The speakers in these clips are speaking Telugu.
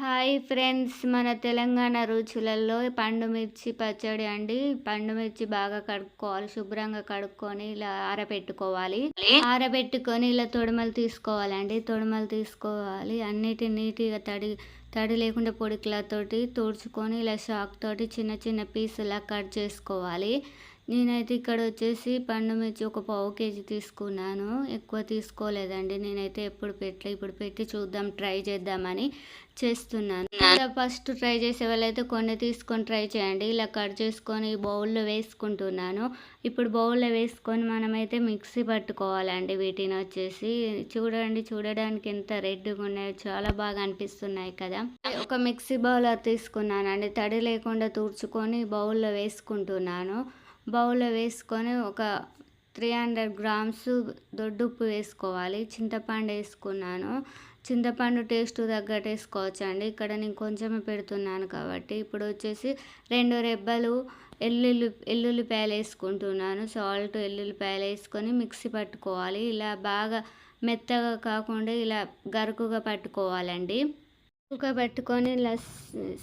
హాయ్ ఫ్రెండ్స్ మన తెలంగాణ రుచులలో పండుమిర్చి పచ్చడి అండి. పండుమిర్చి బాగా కడుక్కోవాలి శుభ్రంగా కడుక్కొని ఇలా ఆరబెట్టుకోవాలి. ఆరబెట్టుకొని ఇలా తొడమలు తీసుకోవాలండి. తొడమలు తీసుకోవాలి అన్నిటి నీట్గా తడి తడి లేకుండా పొడికలతోటి తుడుచుకొని ఇలా షాక్ తోటి చిన్న చిన్న పీసులా కట్ చేసుకోవాలి. నేనైతే ఇక్కడ వచ్చేసి పండు మిర్చి ఒక పావు కేజీ తీసుకున్నాను. ఎక్కువ తీసుకోలేదండి. నేనైతే ఎప్పుడు పెట్టలే. ఇప్పుడు పెట్టి చూద్దాం ట్రై చేద్దామని చేస్తున్నాను. ఇలా ఫస్ట్ ట్రై చేసే వాళ్ళైతే కొన్ని తీసుకొని ట్రై చేయండి. ఇలా కట్ చేసుకొని బౌల్లో వేసుకుంటున్నాను. ఇప్పుడు బౌల్లో వేసుకొని మనమైతే మిక్సీ పట్టుకోవాలండి. వీటిని వచ్చేసి చూడండి చూడడానికి ఎంత రెడ్గా ఉన్నాయో చాలా బాగా అనిపిస్తున్నాయి కదా. ఒక మిక్సీ బౌలర్ తీసుకున్నానండి. తడి లేకుండా తుడుచుకొని బౌల్లో వేసుకుంటున్నాను. బౌల్లో వేసుకొని ఒక త్రీ హండ్రెడ్ గ్రామ్స్ దొడ్డుప్పు వేసుకోవాలి. చింతపండు వేసుకున్నాను. చింతపండు టేస్ట్ తగ్గట్టు వేసుకోవచ్చు అండి ఇక్కడ నేను కొంచెమే పెడుతున్నాను కాబట్టి ఇప్పుడు వచ్చేసి రెండు రెబ్బలు ఎల్లుల్లి ఎల్లుల్లిపాయలు వేసుకుంటున్నాను. సాల్ట్ ఎల్లుల్లిపాయలు వేసుకొని మిక్సీ పట్టుకోవాలి. ఇలా బాగా మెత్తగా కాకుండా ఇలా గరుకుగా పట్టుకోవాలండి. పెట్టుకొని ఇలా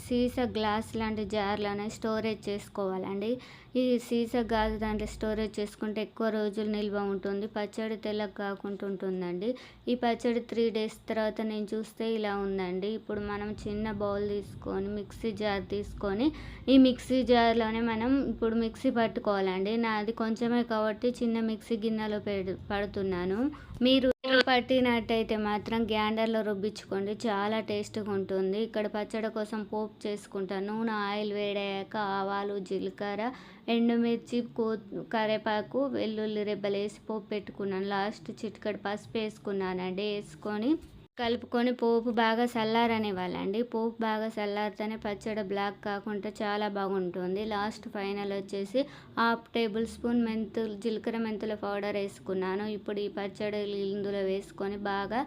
సీసా గ్లాస్ లాంటి జార్లోనే స్టోరేజ్ చేసుకోవాలండి. ఈ సీసా గాజు దాంట్లో స్టోరేజ్ చేసుకుంటే ఎక్కువ రోజులు నిల్వ ఉంటుంది. పచ్చడి తెల్లగా కాకుండా ఉంటుందండి. ఈ పచ్చడి త్రీ డేస్ తర్వాత నేను చూస్తే ఇలా ఉందండి. ఇప్పుడు మనం చిన్న బౌల్ తీసుకొని మిక్సీ జార్ తీసుకొని ఈ మిక్సీ జార్లోనే మనం ఇప్పుడు మిక్సీ పట్టుకోవాలండి. నాది కొంచెమే కాబట్టి చిన్న మిక్సీ గిన్నెలో పెడు పడుతున్నాను. మీరు పట్టినట్టయితే మాత్రం గ్యాండర్లో రుబ్బించుకోండి. చాలా టేస్ట్గా ఉంటుంది. ఇక్కడ పచ్చడి కోసం పోపు చేసుకుంటాను నూనె ఆయిల్ వేడయ్యాక ఆవాలు జీలకర్ర ఎండుమిర్చి కో కరివేపాకు వెల్లుల్లి రెబ్బలు వేసి పోపు పెట్టుకున్నాను. లాస్ట్ చిటికడి పసుపు వేసుకున్నానండి. వేసుకొని కలుపుకొని పోపు బాగా చల్లారనివ్వాలండి. పోపు బాగా చల్లారితేనే పచ్చడి బ్లాక్ కాకుండా చాలా బాగుంటుంది. లాస్ట్ ఫైనల్ వచ్చేసి హాఫ్ టేబుల్ స్పూన్ మెంతులు జీలకర్ర మెంతుల పౌడర్ వేసుకున్నాను. ఇప్పుడు ఈ పచ్చడి ఇందులో వేసుకొని బాగా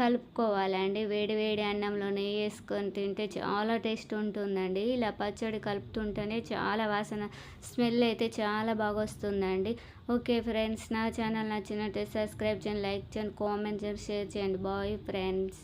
కలుపుకోవాలండి. వేడి వేడి అన్నంలో నెయ్యి వేసుకొని తింటే చాలా టేస్ట్ ఉంటుందండి. ఇలా పచ్చడి కలుపుతుంటేనే చాలా వాసన స్మెల్ అయితే చాలా బాగా వస్తుందండి. ఓకే ఫ్రెండ్స్ నా ఛానల్ నచ్చినట్టే సబ్స్క్రైబ్ చేయండి లైక్ చేయండి కామెంట్ చేయండి షేర్ చేయండి. Bye friends.